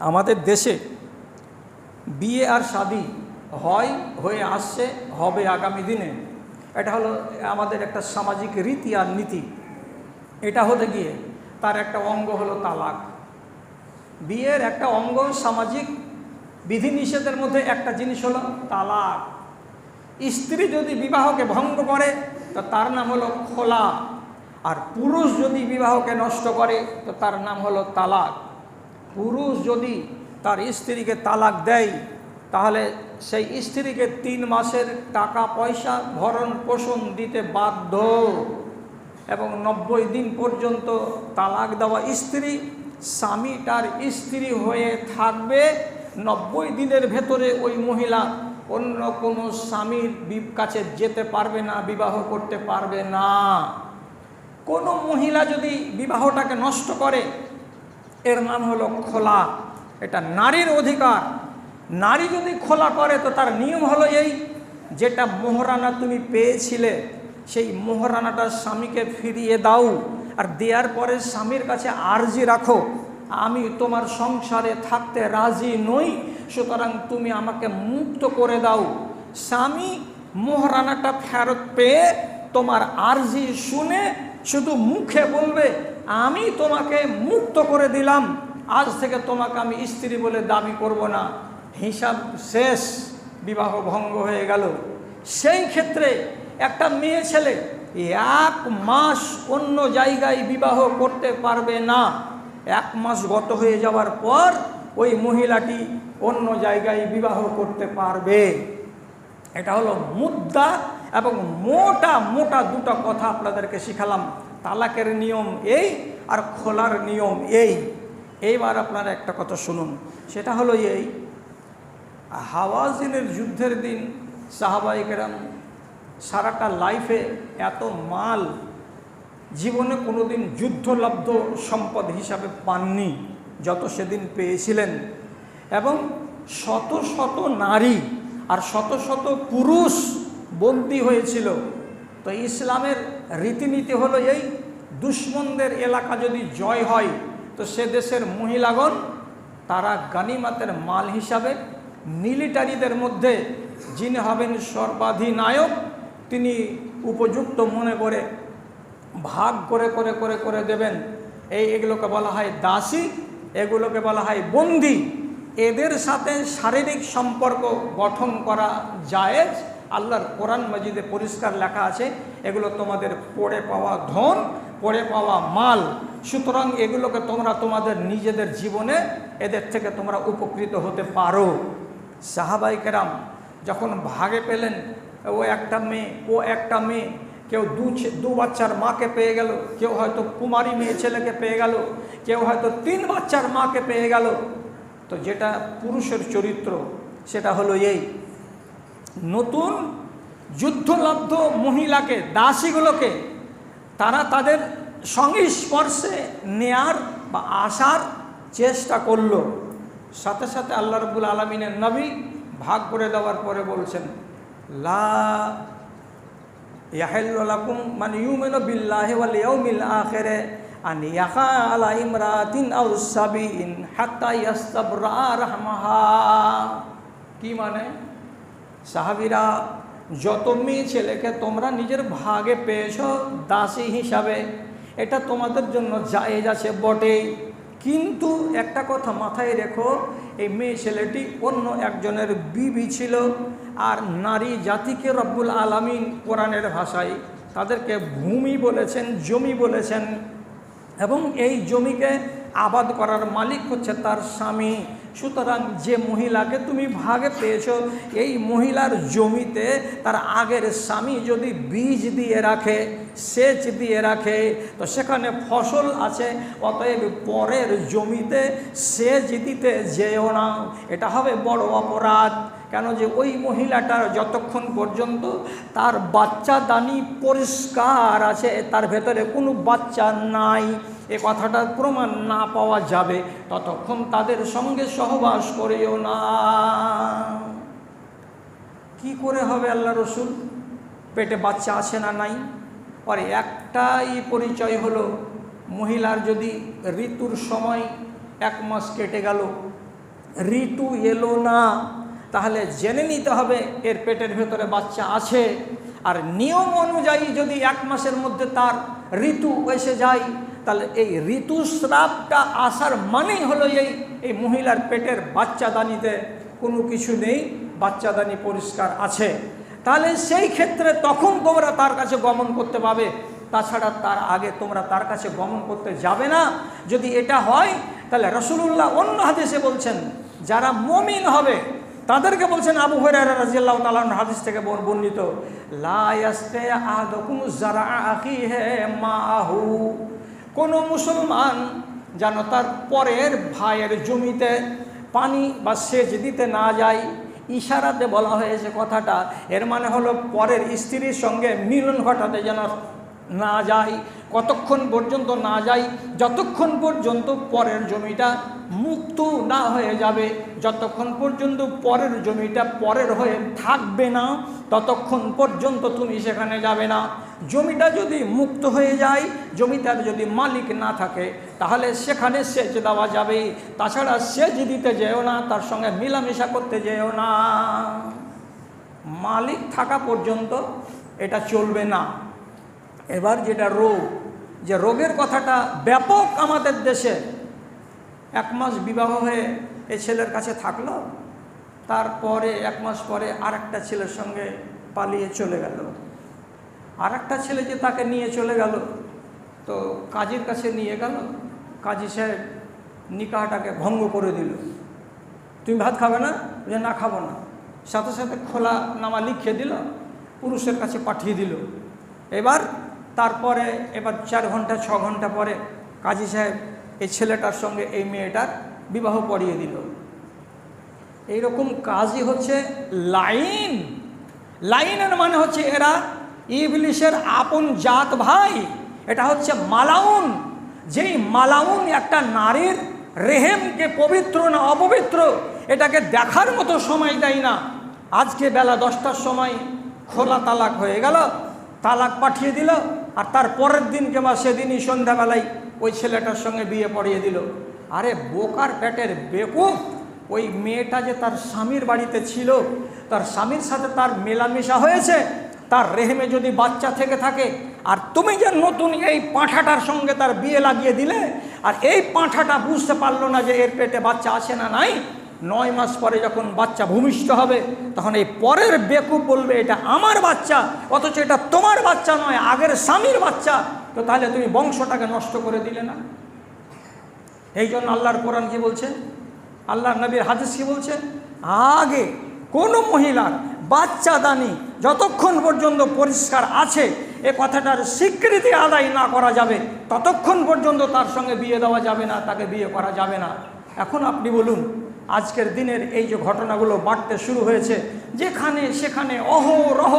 আমাদের দেশে বিয়ে আর শাদি হয়, হয়ে আসছে, হবে আগামী দিনে। এটা হলো আমাদের একটা সামাজিক রীতি আর নীতি। এটা হতে গিয়ে তার একটা অঙ্গ হলো তালাক। বিয়ের একটা অঙ্গ সামাজিক বিধিনিষেধের মধ্যে একটা জিনিস হলো তালাক। স্ত্রী যদি বিবাহকে ভঙ্গ করে, তো তার নাম হলো খোলা। আর পুরুষ যদি বিবাহকে নষ্ট করে, তো তার নাম হলো তালাক। পুরুষ যদি তার স্ত্রীকে তালাক দেয়, তাহলে সেই স্ত্রীকে তিন মাসের টাকা পয়সা ভরণ পোষণ দিতে বাধ্য। এবং নব্বই দিন পর্যন্ত তালাক দেওয়া স্ত্রী স্বামী তার স্ত্রী হয়ে থাকবে, নব্বই দিনের ভেতরে ওই মহিলা অন্য কোনো স্বামীর কাছে যেতে পারবে না, বিবাহ করতে পারবে না। কোনো মহিলা যদি বিবাহটাকে নষ্ট করে এর নাম হলো খোলা। এটা নারীর অধিকার। নারী যদি খোলা করে, তো তার নিয়ম হলো এই, যেটা মোহরানা তুমি পেয়েছিলে, সেই মোহরানাটা স্বামীকে ফিরিয়ে দাও আর দেওয়ার পরে স্বামীর কাছে আর্জি রাখো। আমি তোমার সংসারে থাকতে রাজি নই, সুতরাং তুমি আমাকে মুক্ত করে দাও। স্বামী মোহরানাটা ফেরত পেয়ে তোমার আর্জি শুনে শুধু মুখে বলবে, আমি তোমাকে মুক্ত করে দিলাম। আজ থেকে তোমাকে আমি স্ত্রী বলে দাবি করব না। হিসাব শেষ, বিবাহ ভঙ্গ হয়ে গেল। সেই ক্ষেত্রে একটা মেয়ে ছেলে এক মাস অন্য জায়গায় বিবাহ করতে পারবে না। এক মাস গত হয়ে যাওয়ার পর ওই মহিলাটি অন্য জায়গায় বিবাহ করতে পারবে। এটা হলো মুদ্রা এবং মোটা মোটা দুটো কথা আপনাদেরকে শিখালাম। তালাকের নিয়ম এই আর খোলার নিয়ম এই। এইবার আপনারা একটা কথা শুনুন। সেটা হলো এই, হাওয়াজিনের যুদ্ধের দিন সাহাবাইকেরাম সারাটা লাইফে এত মাল, জীবনে কোনোদিন যুদ্ধলব্ধ সম্পদ হিসাবে পাননি, যত সেদিন পেয়েছিলেন। এবং শত শত নারী আর শত শত পুরুষ বন্দী হয়েছিল। তো ইসলামের রীতিনীতি হলো এই, দুশ্মনদের এলাকা যদি জয় হয়, তো সে দেশের মহিলাগণ, তারা গানিমাতের মাল হিসাবে, মিলিটারিদের মধ্যে যিনি হবেন সর্বাধিনায়ক, তিনি উপযুক্ত মনে করে ভাগ করে করে করে করে দেবেন। এই এগুলোকে বলা হয় দাসী, এগুলোকে বলা হয় বন্দি। এদের সাথে শারীরিক সম্পর্ক গঠন করা জায়েজ আল্লাহর কোরআন মজিদে পরিষ্কার লেখা আছে, এগুলো তোমাদের পড়ে পাওয়া ধন, পড়ে পাওয়া মাল। সুতরাং এগুলোকে তোমরা তোমাদের নিজেদের জীবনে এদের থেকে তোমরা উপকৃত হতে পারো। সাহাবাই কেরাম যখন ভাগে পেলেন, ও একটা মেয়ে, ও একটা মেয়ে, কেউ দু দু বাচ্চার মাকে পেয়ে গেল, কেউ হয়তো কুমারী মেয়ে ছেলেকে পেয়ে গেল, কেউ হয়তো তিন বাচ্চার মাকে পেয়ে গেল। তো যেটা পুরুষের চরিত্র, সেটা হলো এই নতুন যুদ্ধলব্ধ মহিলাকে, দাসীগুলোকে তারা তাদের সংস্পর্শে নেয়ার বা আসার চেষ্টা করল। সাথে সাথে আল্লাহ রবুল আলমিনের নবী ভাগ করে দেওয়ার পরে বলছেন, লা মানে কি মানে? সাহাবিরা যত মেয়ে ছেলেকে তোমরা নিজের ভাগে পেয়েছ, দাসী হিসাবে, এটা তোমাদের জন্য জায়েজ আছে বটে। কিন্তু একটা কথা মাথায় রেখো, এই মেয়ে ছেলেটি অন্য একজনের বিবি ছিল আর নারী জাতিকে রব্বুল আলামিন কোরআনের ভাষায় তাদেরকে ভূমি বলেছেন, জমি বলেছেন এবং এই জমিকে আবাদ করার মালিক হচ্ছে তার স্বামী। সুতরাং যে মহিলাকে তুমি ভাগে পেয়েছ, এই মহিলার জমিতে তার আগের স্বামী যদি বীজ দিয়ে রাখে, সেচ দিয়ে রাখে, তো সেখানে ফসল আছে, অতএব পরের জমিতে সেচ দিতে যেও না। এটা হবে বড় অপরাধ। কেন যে ওই মহিলাটার যতক্ষণ পর্যন্ত তার বাচ্চা দানি পরিষ্কার আছে, তার ভেতরে কোনো বাচ্চা নাই, এ কথাটার প্রমাণ না পাওয়া যাবে, ততক্ষণ তাদের সঙ্গে সহবাস করেও না। কি করে হবে আল্লাহ রসুল? পেটে বাচ্চা আছে না নাই? পরে একটাই পরিচয় হলো, মহিলার যদি ঋতুর সময় এক মাস কেটে গেল, ঋতু এলো না। তাহলে জেনে নিতে হবে এর পেটের ভেতরে বাচ্চা আছে। আর নিয়ম অনুযায়ী যদি এক মাসের মধ্যে তার ঋতু এসে যায়, তাহলে এই ঋতুস্রাবটা আসার মানেই হলো এই এই মহিলার পেটের বাচ্চাদানিতে কোনো কিছু নেই বাচ্চাদানি পরিষ্কার আছে। তাহলে সেই ক্ষেত্রে তখন তোমরা তার কাছে গমন করতে পাবে। তাছাড়া তার আগে তোমরা তার কাছে গমন করতে যাবে না। যদি এটা হয়, তাহলে রসুল্লাহ অন্য হাদিসে বলছেন, যারা মমিন হবে তাদেরকে বলছেন আবু তালান হাদিস থেকে বর- বর্ণিত আকি হে মাহু কোনো মুসলমান যেন তার পরের ভাইয়ের জমিতে পানি বা সেচ দিতে না যায়, ইশারাতে বলা হয়েছে কথাটা। এর মানে হলো পরের স্ত্রীর সঙ্গে মিলন ঘটাতে যেন না যাই, কতক্ষণ পর্যন্ত না যাই, যতক্ষণ পর্যন্ত পরের জমিটা মুক্ত না হয়ে যাবে, যতক্ষণ পর্যন্ত পরের জমিটা পরের হয়ে থাকবে না, ততক্ষণ পর্যন্ত তুমি সেখানে যাবে না। জমিটা যদি মুক্ত হয়ে যায়, জমিটার যদি মালিক না থাকে, তাহলে সেখানে সেচ দেওয়া যাবে। তাছাড়া সেচ দিতে যেও না, তার সঙ্গে মিলামেশা করতে যেও না। মালিক থাকা পর্যন্ত এটা চলবে না। এবার যেটা রোগ, যে রোগের কথাটা ব্যাপক আমাদের দেশে, এক মাস বিবাহ হয়ে এই ছেলের কাছে থাকল, তারপরে এক মাস পরে আর একটা ছেলের সঙ্গে পালিয়ে চলে গেল। আর একটা ছেলে যে তাকে নিয়ে চলে গেল, তো কাজীর কাছে নিয়ে গেল, কাজী সাহেব নিকাহটাকে ভঙ্গ করে দিল। তুমি ভাত খাবে না? যে না, খাব না। সাথে সাথে খোলা নামা লিখে দিল, পুরুষের কাছে পাঠিয়ে দিল। এবার তারপরে এবার চার ঘণ্টা, ছ ঘণ্টা পরে কাজী সাহেব এই ছেলেটার সঙ্গে এই মেয়েটার বিবাহ পড়িয়ে দিল। এইরকম কাজই হচ্ছে লাইন। লাইনের মানে হচ্ছে এরা ইবলিশের আপন জাত ভাই। এটা হচ্ছে মালাউন। যেই মালাউন একটা নারীর রেহেমকে পবিত্র না অপবিত্র, এটাকে দেখার মতো সময় দেয় না। আজকে বেলা দশটার সময় খোলা তালাক হয়ে গেল, তালাক পাঠিয়ে দিল আর তার পরের দিনকে বা সেদিনই সন্ধ্যাবেলায় ওই ছেলেটার সঙ্গে বিয়ে পড়িয়ে দিল। আরে বোকার পেটের বেকুব, ওই মেয়েটা যে তার স্বামীর বাড়িতে ছিল, তার স্বামীর সাথে তার মেলামেশা হয়েছে, তার রেহেমে যদি বাচ্চা থেকে থাকে, আর তুমি যে নতুন এই পাঁঠাটার সঙ্গে তার বিয়ে লাগিয়ে দিলে, আর এই পাঁঠাটা বুঝতে পারল না যে এর পেটে বাচ্চা আছে না নাই নয় মাস পরে যখন বাচ্চা ভূমিষ্ঠ হবে, তখন এই পরের বেকুব বলবে, এটা আমার বাচ্চা, অথচ এটা তোমার বাচ্চা নয়, আগের স্বামীর বাচ্চা। তো তাহলে তুমি বংশটাকে নষ্ট করে দিলে না। এই জন্য আল্লাহর কোরআন কি বলছে? আল্লাহর নবীর হাদিস কি বলছে? আগে কোনো মহিলার বাচ্চা দানি যতক্ষণ পর্যন্ত পরিষ্কার আছে, এ কথাটার স্বীকৃতি আদায় না করা যাবে, ততক্ষণ পর্যন্ত তার সঙ্গে বিয়ে দেওয়া যাবে না, তাকে বিয়ে করা যাবে না। এখন আপনি বলুন আজকের দিনের এই যে ঘটনাগুলো বাড়তে শুরু হয়েছে, যেখানে সেখানে অহরহ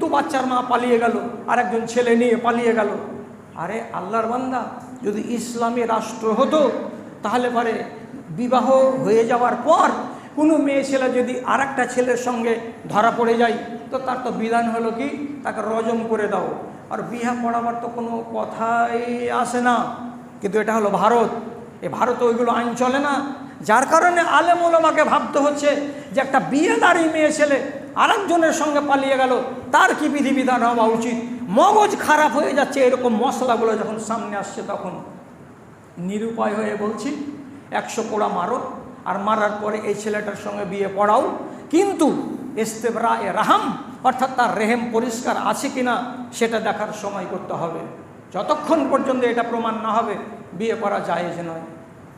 দু বাচ্চার মা পালিয়ে গেল, আরেকজন ছেলে নিয়ে পালিয়ে গেল। আরে আল্লাহর বান্দা, যদি ইসলামী রাষ্ট্র হতো, তাহলে পরে বিবাহ হয়ে যাওয়ার পর কোনো মেয়ে ছেলে যদি আর একটা ছেলের সঙ্গে ধরা পড়ে যায়, তো তার তো বিধান হলো কি? তাকে রজম করে দাও। আর বিহা পড়াবার তো কোনো কথাই আসে না। কিন্তু এটা হলো ভারত। এ ভারতে ওইগুলো আইন চলে না। যার কারণে আলেম ওলামাকে ভাবতে হচ্ছে যে একটা বিয়ে বিয়েদারি মেয়ে ছেলে আরেকজনের সঙ্গে পালিয়ে গেল, তার কি বিধিবিধান হওয়া উচিত? মগজ খারাপ হয়ে যাচ্ছে এরকম মশলাগুলো যখন সামনে আসছে তখন নিরুপায় হয়ে বলছি, একশো কোড়া মারো আর মারার পরে এই ছেলেটার সঙ্গে বিয়ে পড়াও। কিন্তু ইস্তেবরা এ রাহাম, অর্থাৎ তার রেহেম পরিষ্কার আছে কিনা সেটা দেখার সময় করতে হবে। যতক্ষণ পর্যন্ত এটা প্রমাণ না হবে, বিয়ে করা যায় যে নয়।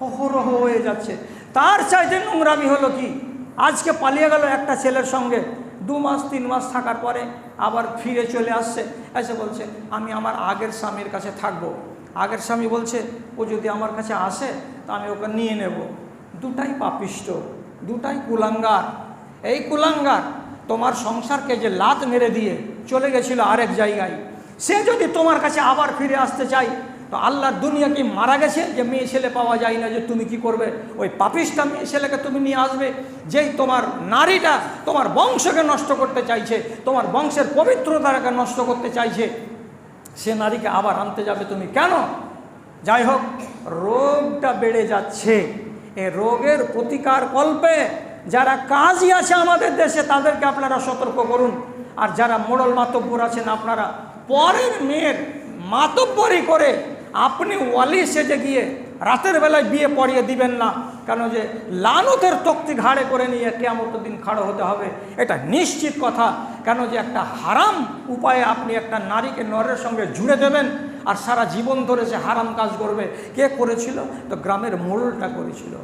অহরহ হয়ে যাচ্ছে। তার চাইতে নোংরামি হলো কি? আজকে পালিয়ে গেল একটা ছেলের সঙ্গে। দু মাস, তিন মাস থাকার পরে আবার ফিরে চলে আসছে। এসে বলছে, আমি আমার আগের স্বামীর কাছে থাকব। আগের স্বামী বলছে, ও যদি আমার কাছে আসে, তা আমি ওকে নিয়ে নেব। দুটাই পাপিষ্ট, দুটাই কুলাঙ্গার। এই কুলাঙ্গার তোমার সংসারকে যে লাত মেরে দিয়ে চলে গেছিল আরেক জায়গায়, সে যদি তোমার কাছে আবার ফিরে আসতে চাই তো আল্লাহর দুনিয়া কি মারা গেছে? যে মেয়ে ছেলে পাওয়া যায় না, যে তুমি কি করবে? ওই পাপিষ্টা মেয়ে ছেলেকে তুমি নিয়ে আসবে, যেই তোমার নারীটা তোমার বংশকে নষ্ট করতে চাইছে, তোমার বংশের পবিত্রতাকে নষ্ট করতে চাইছে, সে নারীকে আবার আনতে যাবে তুমি কেন? যাই হোক, রোগটা বেড়ে যাচ্ছে। এ রোগের প্রতিকার কল্পে যারা কাজই আছে আমাদের দেশে, তাদেরকে আপনারা সতর্ক করুন। আর যারা মোড়ল মাতব্বর আছেন আপনারা, পরের মেয়ের মাতব্বরি করে আপনি ওয়ালি সেজে গিয়ে রাতের বেলায় বিয়ে পড়িয়ে দিবেন না। কেন যে লানতের তক্তি ঘাড়ে করে নিয়ে কেমত দিন খাড়ো হতে হবে, এটা নিশ্চিত কথা। কেন যে একটা হারাম উপায়ে আপনি একটা নারীকে নরের সঙ্গে জুড়ে দেবেন আর সারা জীবন ধরে সে হারাম কাজ করবে। কে করেছিল? তো গ্রামের মোড়লটা করেছিল।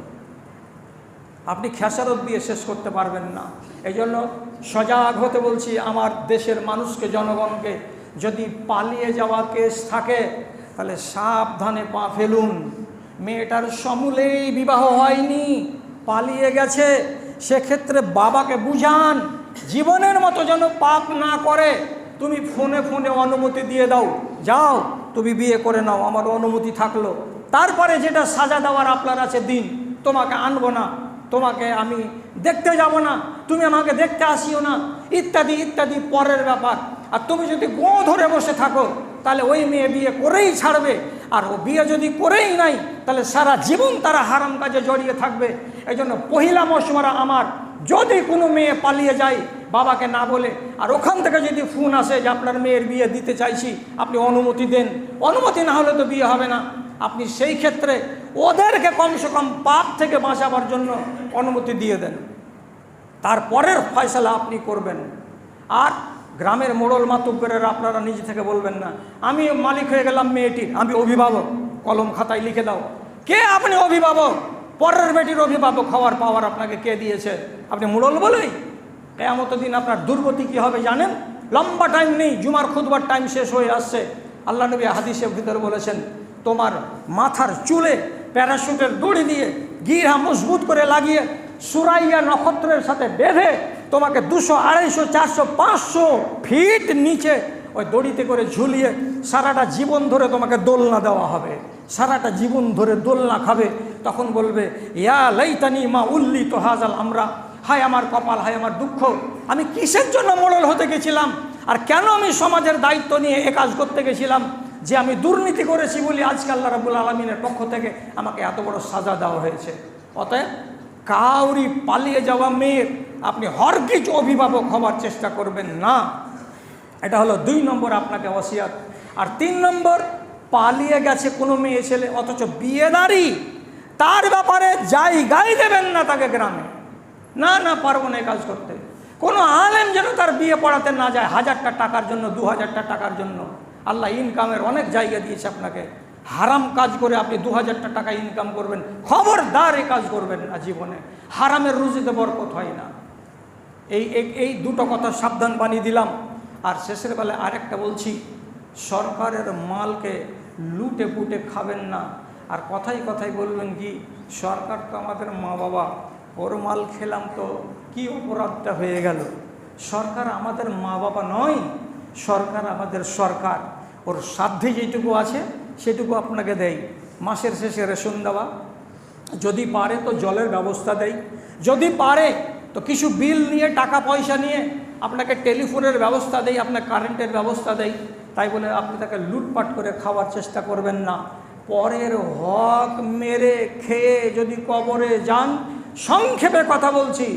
আপনি খেসারত দিয়ে শেষ করতে পারবেন না। এই জন্য সজাগ হতে বলছি, আমার দেশের মানুষকে, জনগণকে যদি পালিয়ে যাওয়া কেস থাকে তাহলে সাবধানে পা ফেলুন। মেয়েটার সমূলেই বিবাহ হয়নি, পালিয়ে গেছে। সেক্ষেত্রে বাবাকে বুঝান, জীবনের মতো যেন পাপ না করে। তুমি ফোনে ফোনে অনুমতি দিয়ে দাও। যাও, তুমি বিয়ে করে নাও, আমার অনুমতি থাকল। তারপরে যেটা সাজা দেওয়ার আপনার আছে দিন, তোমাকে আনব না, তোমাকে আমি দেখতে যাব না, তুমি আমাকে দেখতে আসিও না। ইত্যাদি ইত্যাদি পরের ব্যাপার। আর তুমি যদি গো ধরে বসে থাকো তাহলে ওই মেয়ে বিয়ে করেই ছাড়বে। আর ও বিয়ে যদি করেই নাই, তাহলে সারা জীবন তারা হারাম কাজে জড়িয়ে থাকবে। এই জন্য পহিলা মশমারা আমার, যদি কোনো মেয়ে পালিয়ে যায়, বাবাকে না বলে, আর ওখান থেকে যদি ফোন আসে যে আপনার মেয়ের বিয়ে দিতে চাইছি, আপনি অনুমতি দেন। অনুমতি না হলে তো বিয়ে হবে না। আপনি সেই ক্ষেত্রে ওদেরকে কমসে কম পাপ থেকে বাঁচাবার জন্য অনুমতি দিয়ে দেন। তারপরের ফয়সলা আপনি করবেন। আর গ্রামের মোড়ল মাতুব্বরের আপনারা নিজে থেকে বলবেন না। আমি মালিক হয়ে গেলাম মেয়েটির, আমি অভিভাবক। কলম খাতায় লিখে দাও। কে আপনি অভিভাবক? পরের বেটির অভিভাবক হওয়ার পাওয়ার আপনাকে কে দিয়েছে? আপনি মোড়ল বলেই? কেমত দিন আপনার দুর্গতি কী হবে জানেন? লম্বা টাইম নেই, জুমার খুদবার টাইম শেষ হয়ে আসছে। আল্লাহ নবী হাদিসের ভিতরে বলেছেন, তোমার মাথার চুলে প্যারাশুটের দড়ি দিয়ে গিরা মজবুত করে লাগিয়ে সুরাইয়া নক্ষত্রের সাথে বেঁধে তোমাকে দুশো, আড়াইশো, চারশো, পাঁচশো ফিট নিচে ওই দড়িতে করে ঝুলিয়ে সারাটা জীবন ধরে তোমাকে দোলনা দেওয়া হবে। সারাটা জীবন ধরে দোলনা খাবে। তখন বলবে, ইয়া লাইতানি মা উল্লি তো হাজাল আমরা। হায় আমার কপাল, হায় আমার দুঃখ। আমি কিসের জন্য মোড়ল হতে গেছিলাম? আর কেন আমি সমাজের দায়িত্ব নিয়ে এ কাজ করতে গেছিলাম? যে আমি দুর্নীতি করেছি বলে আজকে আল্লাহ রাবুল আলমিনের পক্ষ থেকে আমাকে এত বড় সাজা দেওয়া হয়েছে। অতএব কাউরি পালিয়ে যাওয়া মেয়ের আপনি হরগিজ অভিভাবক হবার চেষ্টা করবেন না। এটা হলো দুই নম্বর আপনাকে অসিয়াত আর তিন নম্বর, পালিয়ে গেছে কোনো মেয়ে ছেলে, অথচ বিয়ে বিয়েদারি তার ব্যাপারে জায়গাই দেবেন না তাকে গ্রামে। না না, পারব না কাজ করতে। কোনো আলেম যেন তার বিয়ে পড়াতে না যায়, হাজারটা টাকার জন্য দু হাজারটা টাকার জন্য। আল্লাহ ইনকামের অনেক জায়গা দিয়েছে আপনাকে। হারাম কাজ করে আপনি দু হাজারটা টাকা ইনকাম করবেন, খবরদার এ কাজ করবেন না জীবনে। হারামের রুজিতে বরকত হয় না। এই, এই- দুটো কথা সাবধান বানিয়ে দিলাম। আর শেষের বেলায় আরেকটা বলছি, সরকারের মালকে লুটে পুটে খাবেন না। আর কথাই কথাই বলবেন কি, সরকার তো আমাদের মা বাবা, ওর মাল খেলাম তো কি অপরাধটা হয়ে গেল? সরকার আমাদের মা বাবা নয়, সরকার আমাদের সরকার। ওর সাধ্যে যেটুকু আছে সেটুকু আপনাকে দেয় মাসের শেষে রেশন দেওয়া। যদি পারে তো জলের ব্যবস্থা দেয় যদি পারে তো কিছু বিল নিয়ে, টাকা পয়সা নিয়ে আপনাকে টেলিফোনের ব্যবস্থা দেয় আপনার কারেন্টের ব্যবস্থা দেয় তাই বলে আপনি তাকে লুটপাট করে খাওয়ার চেষ্টা করবেন না। পরের হক মেরে খেয়ে যদি কবরে যান, সংক্ষেপে কথা বলছি।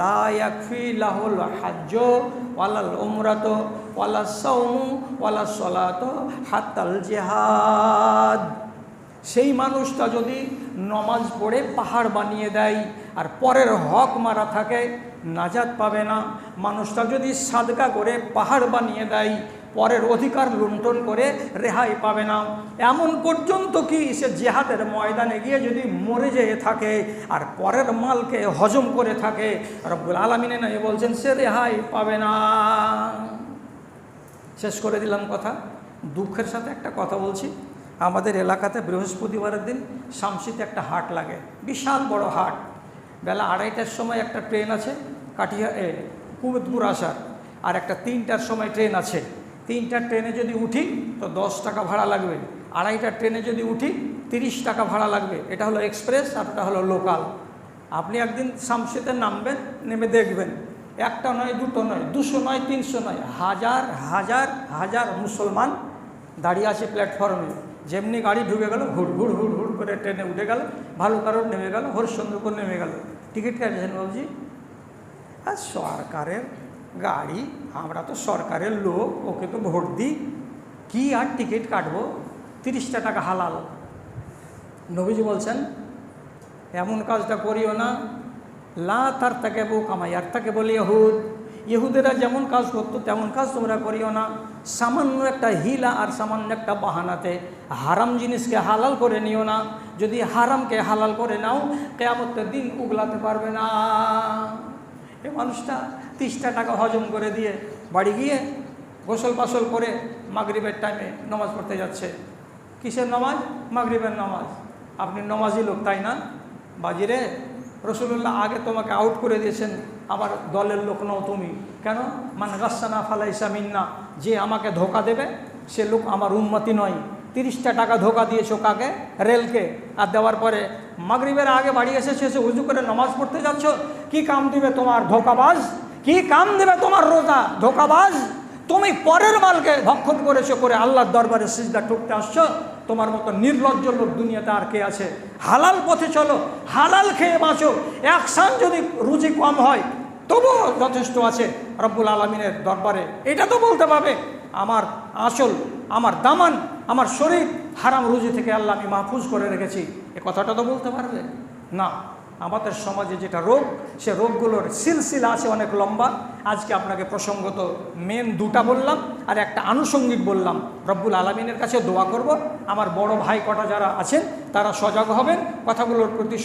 লা ইয়াকফি লাহুল হাজ্য ওয়ালাল উমরাত ওয়ালা সৌমু ওয়ালা সলাত হাতাল জেহাদ। সেই মানুষটা যদি নমাজ পড়ে পাহাড় বানিয়ে দেয় আর পরের হক মারা থাকে, নাজাত পাবে না। মানুষটা যদি সাদকা করে পাহাড় বানিয়ে দেয় পরের অধিকার লুণ্ঠন করে রেহাই পাবে না। এমন পর্যন্ত কি সে জেহাদের ময়দানে গিয়ে যদি মরে যেয়ে থাকে আর পরের মালকে হজম করে থাকে? রব্বুল আলমিনে নয় বলছেন, সে রেহাই পাবে না। শেষ করে দিলাম কথা। দুঃখের সাথে একটা কথা বলছি। আমাদের এলাকাতে বৃহস্পতিবারের দিন শামসিতে একটা হাট লাগে, বিশাল বড় হাট। বেলা আড়াইটার সময় একটা ট্রেন আছে কাটিয়া এ কুবেদপুর আসার, আর একটা তিনটার সময় ট্রেন আছে। তিনটার ট্রেনে যদি উঠি, তো দশ টাকা ভাড়া লাগবে। আড়াইটা ট্রেনে যদি উঠি, তিরিশ টাকা ভাড়া লাগবে। এটা হলো এক্সপ্রেস, আর এটা হলো লোকাল। আপনি একদিন শামসিতে নামবেন, নেমে দেখবেন, একটা নয়, দুটো নয়, দুশো নয়, তিনশো নয়, হাজার হাজার হাজার মুসলমান দাঁড়িয়ে আছে প্ল্যাটফর্মে। যেমনি গাড়ি ঢুকে গেল, হুড় হুড় হুড় হুড় করে ট্রেনে উঠে গেল, ভালো কারণ নেমে গেল, হরিশ্চন্দ্রপুর নেমে গেল। টিকিট কাটছেন বাবুজি? আর সরকারের গাড়ি, আমরা তো সরকারের লোক, ওকে তো ভোট দিই। কি আর টিকিট কাটবো? তিরিশটা টাকা হালাল। নবীজি বলছেন, এমন কাজটা করিও না। লা তার তাকে বউ আর তাকে বলি ইহুদ ইহুদেরা যেমন কাজ করতো, তেমন কাজ তোমরা করিও না। সামান্য একটা হিলা আর সামান্য একটা বাহানাতে হারাম জিনিসকে হালাল করে নিও না। যদি হারামকে হালাল করে নাও, কেয়ামতের দিন উগলাতে পারবে না। এ মানুষটা তিরিশটা টাকা হজম করে দিয়ে বাড়ি গিয়ে গোসল পাসল করে মাগরিবের টাইমে নামাজ পড়তে যাচ্ছে। কিসের নামাজ? মাগরিবের নামাজ। আপনি নমাজি লোক, তাই না? বাজিরে রসুল্লাহ আগে তোমাকে আউট করে দিয়েছেন, আবার দলের লোক নও তুমি। কেন? মান গাছানা ফালাইসা মিন্না, যে আমাকে ধোকা দেবে, সে লোক আমার উন্মতি নয়। তিরিশটা টাকা ধোকা দিয়েছ কাকে? রেলকে। আর দেওয়ার পরে, মাগরিবের আগে বাড়ি এসেছে, এসে উজু করে নামাজ পড়তে যাচ্ছ, কি কাম দিবে তোমার ধোকাবাজ? কি কাম দেবে তোমার রোজা? ধোকাবাজ? তুমি পরের মালকে ভক্ষণ করেছ করে আল্লাহর দরবারে সিজদা ঠুকতে আসছো? তোমার মতো নির্লজ্জ লোক দুনিয়াতে আর কে আছে? হালাল পথে চলো, হালাল খেয়ে বাঁচো। এক একসান যদি রুচি কম হয়, তবুও যথেষ্ট আছে রব্বুল আলমিনের দরবারে। এটা তো বলতে পারবে, আমার আসল, আমার দামান, আমার শরীর হারাম রুজি থেকে আল্লাহ আমি মাহফুজ করে রেখেছি। এ কথাটা তো বলতে পারবে? না। আমাদের সমাজে যেটা রোগ, সে রোগগুলোর সিলসিলা আছে অনেক লম্বা। আজকে আপনাকে প্রসঙ্গত মেন দুটা বললাম, আর একটা আনুষঙ্গিক বললাম। রব্বুল আলমিনের কাছে দোয়া করব। আমার বড় ভাই কটা যারা আছেন, তারা সজাগ হবেন, কথাগুলোর প্রতি